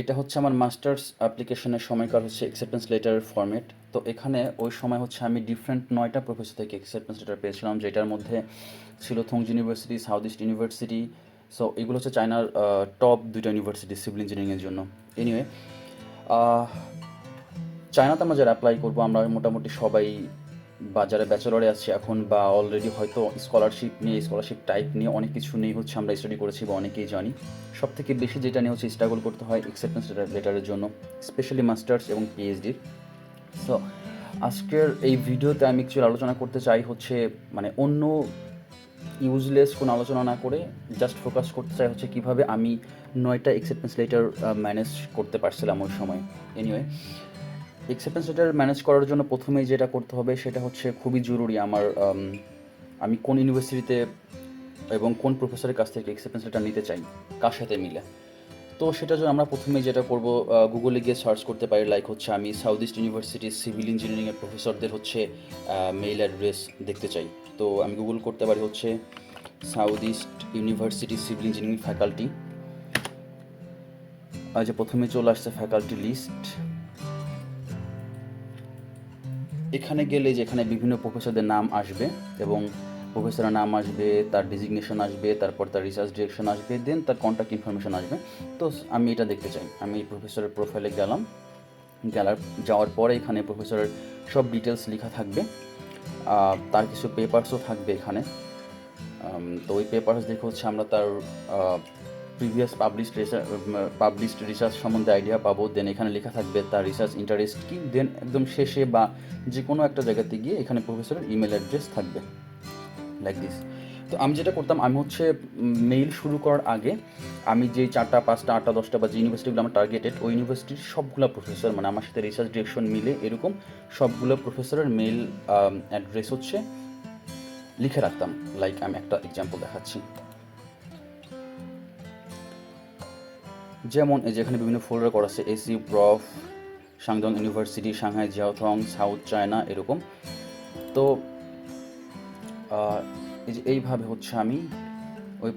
এটা হচ্ছে আমার মাস্টার্স অ্যাপ্লিকেশনের সময়কার হচ্ছে অ্যাকসেপ্টেন্স লেটারের ফরম্যাট তো এখানে ওই সময় হচ্ছে আমি ডিফারেন্ট নয়টা প্রফেসর থেকে অ্যাকসেপ্টেন্স লেটার পেয়েছিলাম, যেটার মধ্যে ছিল Tongji university south east university so এগুলো হচ্ছে চায়নার টপ দুইটা ইউনিভার্সিটি সিভিল ইঞ্জিনিয়ারিংয়ের জন্য। এনিওয়ে চায়নাতে আমরা যারা অ্যাপ্লাই করব, আমরা মোটামুটি সবাই বা যারা ব্যাচেলরে আছে এখন বা অলরেডি হয়তো স্কলারশিপ নিয়ে স্কলারশিপ টাইপ নিয়ে অনেক কিছু নিয়ে হচ্ছে আমরা স্টাডি করেছি বা অনেকেই জানি। সব থেকে বেশি যেটা নিয়ে হচ্ছে স্ট্রাগল করতে হয় অ্যাকসেপ্টেন্স লেটারের জন্য স্পেশালি মাস্টার্স এবং পিএইচডির সো আজকের এই ভিডিওতে আমি কিছু আলোচনা করতে চাই হচ্ছে মানে অন্য ইউজলেস কোনো আলোচনা না করে জাস্ট ফোকাস করতে চাই হচ্ছে কীভাবে আমি নয়টা অ্যাকসেপ্টেন্স লেটার ম্যানেজ করতে পারছিলাম ওই সময়। এনিওয়ে অ্যাকসেপ্টেন্স লেটার ম্যানেজ করার জন্য প্রথমেই যেটা করতে হবে, সেটা হচ্ছে খুবই জরুরি আমার আমি কোন ইউনিভার্সিটিতে এবং কোন প্রফেসরের কাছ থেকে অ্যাকসেপ্টেন্স লেটার নিতে চাই, কার সাথে মিলে। তো সেটার জন্য আমরা প্রথমে যেটা করব গুগলে গিয়ে সার্চ করতে পারি লাইক হচ্ছে আমি সাউথ ইস্ট ইউনিভার্সিটির সিভিল ইঞ্জিনিয়ারিংয়ের প্রফেসরদের হচ্ছে মেইল অ্যাড্রেস দেখতে চাই। তো আমি গুগল করতে পারি হচ্ছে south east university civil engineering faculty যে প্রথমে চলে আসছে ফ্যাকাল্টি লিস্ট এখানে গেলে যে এখানে বিভিন্ন প্রফেসরদের নাম আসবে এবং প্রফেসরের নাম আসবে, তার ডিজিগনেশন আসবে, তারপর তার রিসার্চ ডিরেকশন আসবে দেন তার কন্ট্যাক্ট ইনফরমেশন আসবে। তো আমি এটা দেখতে চাই। আমি প্রফেসরের প্রোফাইলে গেলাম। গেলার, যাওয়ার পরে এখানে প্রফেসরের সব ডিটেলস লেখা থাকবে। তার কিছু পেপারসও থাকবে এখানে। তো ওই পেপারস দেখে হচ্ছে আমরা তার প্রিভিয়াস পাবলিশড পাবলিশড রিসার্চ সম্বন্ধে আইডিয়া পাবো দেন এখানে লেখা থাকবে তার রিসার্চ ইন্টারেস্ট কি দেন একদম শেষে বা যে কোনো একটা জায়গাতে গিয়ে এখানে প্রফেসরের ইমেল অ্যাড্রেস থাকবে লাইক দিস তো আমি যেটা করতাম, আমি হচ্ছে মেইল শুরু করার আগে আমি যে চারটা, পাঁচটা, আটটা, দশটা বা যে ইউনিভার্সিটিগুলো আমার টার্গেটেড ওই ইউনিভার্সিটির সবগুলো প্রফেসর মানে আমার সাথে রিসার্চ ডিরেকশন মিলে এরকম সবগুলো প্রফেসরের মেইল অ্যাড্রেস হচ্ছে লিখে রাখতাম লাইক আমি একটা এক্সাম্পল দেখাচ্ছি। যেমন এই যে এখানে বিভিন্ন ফোল্ডার করা আছে AC prof Shandong university Shanghai Jiaotong south China এরকম। তো এই যে এইভাবে হচ্ছে আমি ওই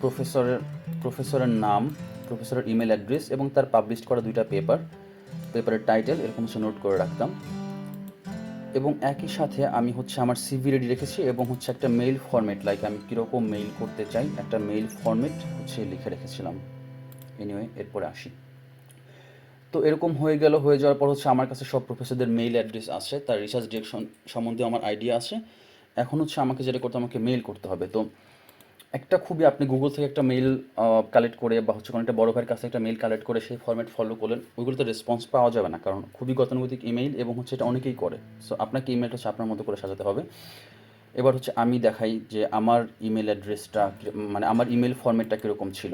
প্রফেসরের প্রফেসরের নাম প্রফেসরের ইমেল অ্যাড্রেস এবং তার পাবলিশ করা দুইটা পেপার পেপারের টাইটেল এরকম হচ্ছে নোট করে রাখতাম। এবং একই সাথে আমি হচ্ছে আমার সিভি রেডি রেখেছি এবং হচ্ছে একটা মেইল ফরম্যাট লাইক আমি কীরকম মেইল করতে চাই, একটা মেইল ফরম্যাট হচ্ছে লিখে রেখেছিলাম। এনিওয়ে এরপরে আসি। তো এরকম হয়ে গেল, হয়ে যাওয়ার পর হচ্ছে আমার কাছে সব প্রফেসরদের মেইল অ্যাড্রেস আছে, তার রিসার্চ ডিরেকশন সম্বন্ধে আমার আইডিয়া আছে। এখন হচ্ছে আমাকে যেটা করতে আমাকে মেইল করতে হবে। তো একটা খুবই আপনি গুগল থেকে একটা মেইল কালেক্ট করে বা হচ্ছে কোনো একটা বড় ভাইয়ের কাছে একটা মেইল কালেক্ট করে সেই ফরম্যাট ফলো করলেন, ওইগুলোতে রেসপন্স পাওয়া যাবে না। কারণ খুবই গতানুগতিক ইমেইল এবং হচ্ছে এটা অনেকেই করে। সো আপনাকে ইমেলটা হচ্ছে আপনার মতো করে সাজাতে হবে। এবার হচ্ছে আমি দেখাই যে আমার ইমেল অ্যাড্রেসটা মানে আমার ইমেল ফরম্যাটটা কীরকম ছিল।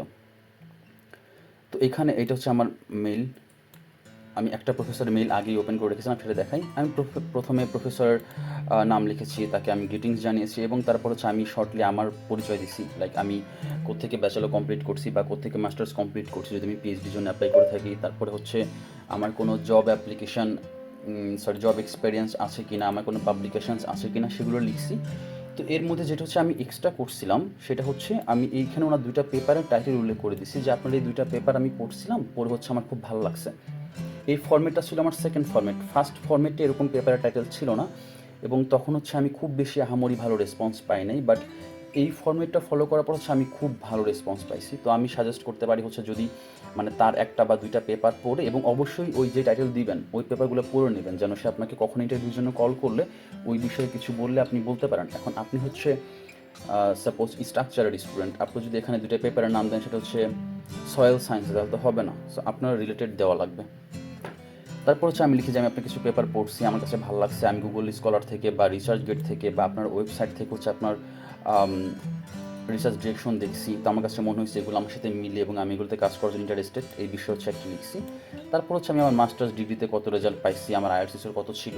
এখানে এটা হচ্ছে আমার মেইল আমি একটা প্রফেসর মেইল আগেই ওপেন করে রেখেছিলাম, সেটা দেখাই। আমি প্রথমে প্রফেসর নাম লিখেছি, তাকে আমি গ্রিটিংস জানিয়েছি এবং তারপর হচ্ছে আমি শর্টলি আমার পরিচয় দিছি। লাইক আমি কোত্থেকে ব্যাচেলর কমপ্লিট করছি বা কোত্থেকে মাস্টার্স কমপ্লিট করছি, যদি আমি পিএইচডির জন্য অ্যাপ্লাই করে থাকি। তারপরে হচ্ছে আমার কোনো job application sorry job experience আছে কি না আমার কোনো পাবলিকেশানস আছে কি না সেগুলো লিখছি। তো এর মধ্যে যেটা হচ্ছে আমি এক্সট্রা করছিলাম, সেটা হচ্ছে আমি এইখানে ওনার দুইটা পেপারের টাইটেল উল্লেখ করে দিছি, যে আপনার এই দুইটা পেপার আমি পড়ছিলাম, পড়ে হচ্ছে আমার খুব ভালো লাগছে। এই ফর্মেটটা ছিল আমার সেকেন্ড ফর্মেট ফার্স্ট ফর্মেটে এরকম পেপারের টাইটেল ছিল না, এবং তখন হচ্ছে আমি খুব বেশি আহামরি ভালো রেসপন্স পাই নাই বাট এই ফর্মেটটা ফলো করার পর হচ্ছে আমি খুব ভালো রেসপন্স পাইছি। তো আমি সাজেস্ট করতে পারি হচ্ছে যদি মানে তার একটা বা দুইটা পেপার পড়ে এবং অবশ্যই ওই যে টাইটেল দিবেন, ওই পেপারগুলো পড়ে নেবেন, যেন সে আপনাকে কখন ইন্টারভিউর জন্য কল করলে ওই বিষয়ে কিছু বললে আপনি বলতে পারেন। এখন আপনি হচ্ছে সাপোজ স্ট্রাকচারের স্টুডেন্ট আপনি যদি এখানে দুইটা পেপারের নাম দেন, সেটা হচ্ছে সয়েল সায়েন্স তাহলে তো হবে না। সো আপনার রিলেটেড দেওয়া লাগবে। তারপর হচ্ছে আমি লিখি যে আমি আপনার কিছু পেপার পড়ছি, আমার কাছে ভালো লাগছে। আমি গুগল স্কলার থেকে বা রিসার্চ গেট থেকে বা আপনার ওয়েবসাইট থেকে হচ্ছে আপনার রিসার্চ ডিরেকশন দেখছি। তো আমার কাছে মনে হয়েছে এগুলো আমার সাথে মিলে এবং আমি এগুলোতে কাজ করার জন্য ইন্টারেস্টেড এই বিষয়ে হচ্ছে একটা লিখছি। তারপর হচ্ছে আমি আমার মাস্টার্স ডিগ্রিতে কত রেজাল্ট পাইছি, আমার আইআরসিসের কত ছিল,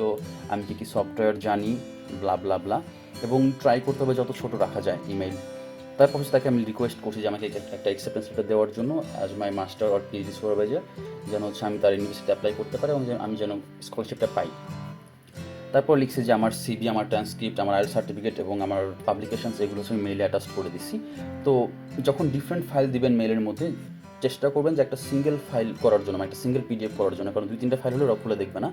আমি কি কি সফটওয়্যার জানি ব্লা ব্লা ব্লা এবং ট্রাই করতে হবে যত ছোট রাখা যায় ইমেল তারপর হচ্ছে তাকে আমি রিকোয়েস্ট করছি যে আমাকে একটা- অ্যাকসেপ্টেন্স লেটার দেওয়ার জন্য as my master or PhD supervisor যেন হচ্ছে আমি তার ইউনিভার্সিটি অ্যাপ্লাই করতে পারি এবং আমি যেন স্কলারশিপটা পাই। তারপর লিখছি যে আমার সিবি আমার ট্রান্সক্রিপ্ট আমার আইএল সার্টিফিকেট এবং আমার পাবলিকেশনস এগুলো আমি মেইলে অ্যাটাচ করে দিছি। তো যখন ডিফারেন্ট ফাইল দিবেন মেইলের মধ্যে, চেষ্টা করবেন যে একটা সিঙ্গেল ফাইল করার জন্য মানে একটা সিঙ্গেল পিডিএফ করার জন্য, কারণ দুই, তিনটা ফাইল হলে ওরা দেখবে না।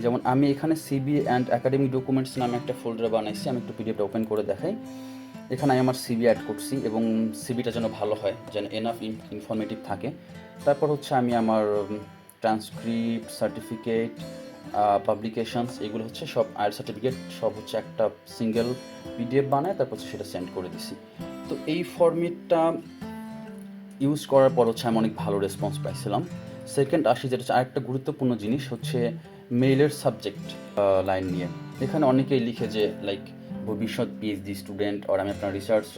যেমন আমি এখানে সিবি অ্যান্ড একাডেমিক ডকুমেন্টস নামে একটা ফোল্ডার বানাইছি, আমি একটু পিডিএফটা ওপেন করে দেখাই। এখানে আমি আমার সিবি অ্যাড করছি এবং সিবিটা যেন ভালো হয়, যেন এনাফ ইনফরমেটিভ থাকে। তারপর হচ্ছে আমি আমার ট্রান্সক্রিপ্ট সার্টিফিকেট পাবলিকেশনস এগুলো হচ্ছে সব আয়ের সার্টিফিকেট সব হচ্ছে একটা সিঙ্গেল পিডিএফ বানায়, তারপর হচ্ছে সেটা সেন্ড করে দিছি। তো এই ফর্মেটটা ইউজ করার পর হচ্ছে আমি অনেক ভালো রেসপন্স পাইছিলাম। সেকেন্ড আসি যেটা হচ্ছে আরেকটা গুরুত্বপূর্ণ জিনিস হচ্ছে মেইলের সাবজেক্ট লাইন নিয়ে। এখানে অনেকেই লিখে যে লাইক ভবিষ্যৎ পিএইচডি স্টুডেন্ট আর আমি আপনার রিসার্চ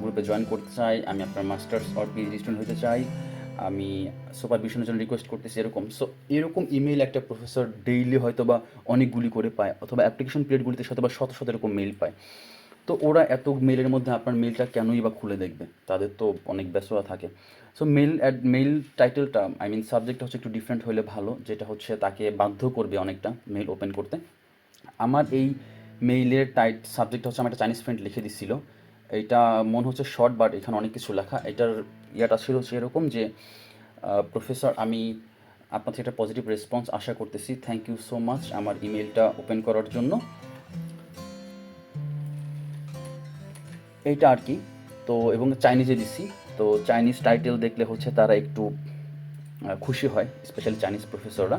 গ্রুপে জয়েন করতে চাই, আমি আপনার মাস্টার্স অর পিএইচডি স্টুডেন্ট হতে চাই, আমি সুপারভিশনের জন্য রিকোয়েস্ট করতেছি এরকম। সো এরকম ইমেল একটা প্রফেসর ডেইলি হয়তো বা অনেকগুলি করে পায়, অথবা অ্যাপ্লিকেশন পিরিয়ডগুলিতে শত বা শত শত এরকম মেল পায়। তো ওরা এত মেলের মধ্যে আপনার মেলটা কেনই বা খুলে দেখবে? তাদের তো অনেক ব্যস্ততা থাকে। সো মেল অ্যাড মেল টাইটেলটা আই মিন সাবজেক্টটা হচ্ছে একটু ডিফারেন্ট হলে ভালো, যেটা হচ্ছে তাকে বাধ্য করবে অনেকটা মেল ওপেন করতে। আমার এই মেইলের টাইট সাবজেক্ট হচ্ছে আমার একটা চাইনিজ ফ্রেন্ড লিখে দিছিল। এইটা মনে হচ্ছে শর্ট বাট এখানে অনেক কিছু লেখা। এটার ইয়াটা ছিল হচ্ছে এরকম যে প্রফেসর আমি আপনার থেকে একটা পজিটিভ রেসপন্স আশা করতেছি। থ্যাংক ইউ সো মাচ আমার ইমেলটা ওপেন করার জন্য। এইটা আর কি। তো এবং চাইনিজে দিছি। তো চাইনিজ টাইটেল দেখলে হচ্ছে তারা একটু খুশি হয় স্পেশালি চাইনিজ প্রফেসররা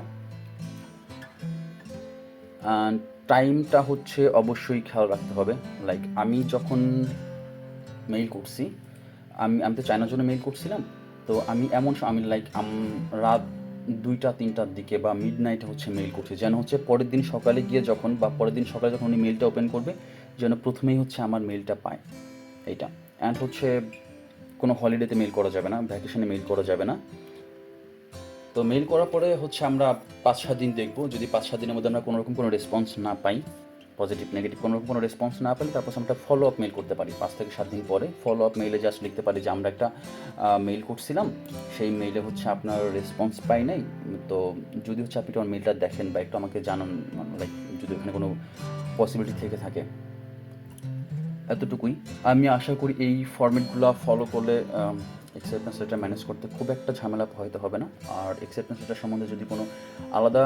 টাইমটা হচ্ছে অবশ্যই খেয়াল রাখতে হবে। লাইক আমি যখন মেইল করছি, আমি আমি তো চায়নার জন্য মেইল করছিলাম, তো আমি এমন আমি লাইক রাত দুইটা, তিনটার দিকে বা মিড নাইটে হচ্ছে মেইল করছি। যেন হচ্ছে পরের দিন সকালে গিয়ে যখন বা পরের দিন সকালে যখন উনি মেইলটা ওপেন করবে, যেন প্রথমেই হচ্ছে আমার মেইলটা পায়। এইটা। অ্যান্ড হচ্ছে কোনো হলিডেতে মেইল করা যাবে না ভ্যাকেশনে মেইল করা যাবে না। তো মেইল করার পরে হচ্ছে আমরা পাঁচ সাত দিন দেখব। যদি পাঁচ সাত দিনের মধ্যে আমরা কোনো রকম কোনো রেসপন্স না পাই পজিটিভ নেগেটিভ কোনো রকম কোনো রেসপন্স না পেলে তারপর আমরা ফলো আপ মেল করতে পারি পাঁচ থেকে সাত দিন পরে। ফলো আপ মেইলে জাস্ট লিখতে পারি যে আমরা একটা মেইল করছিলাম, সেই মেইলে হচ্ছে আপনার রেসপন্স পাই নাই। তো যদি হচ্ছে আপনি আমার মেইলটা দেখেন বা একটু আমাকে জানান লাইক যদি ওখানে কোনো পসিবিলিটি থেকে থাকে। এতটুকুই। আমি আশা করি এই ফর্মেটগুলো ফলো করলে অ্যাকসেপ্টেন্স লেটার ম্যানেজ করতে খুব একটা ঝামেলা হয়তো হবে না। আর অ্যাকসেপ্টেন্স লেটার সম্বন্ধে যদি কোনো আলাদা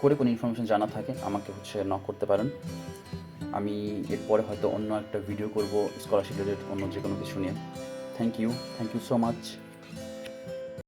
করে কোনো ইনফরমেশন জানা থাকে, আমাকে হচ্ছে নক করতে পারেন। আমি এরপরে হয়তো অন্য একটা ভিডিও করব স্কলারশিপ রিলেটেড অন্য যে কোনো কিছু নিয়ে। Thank you thank you so much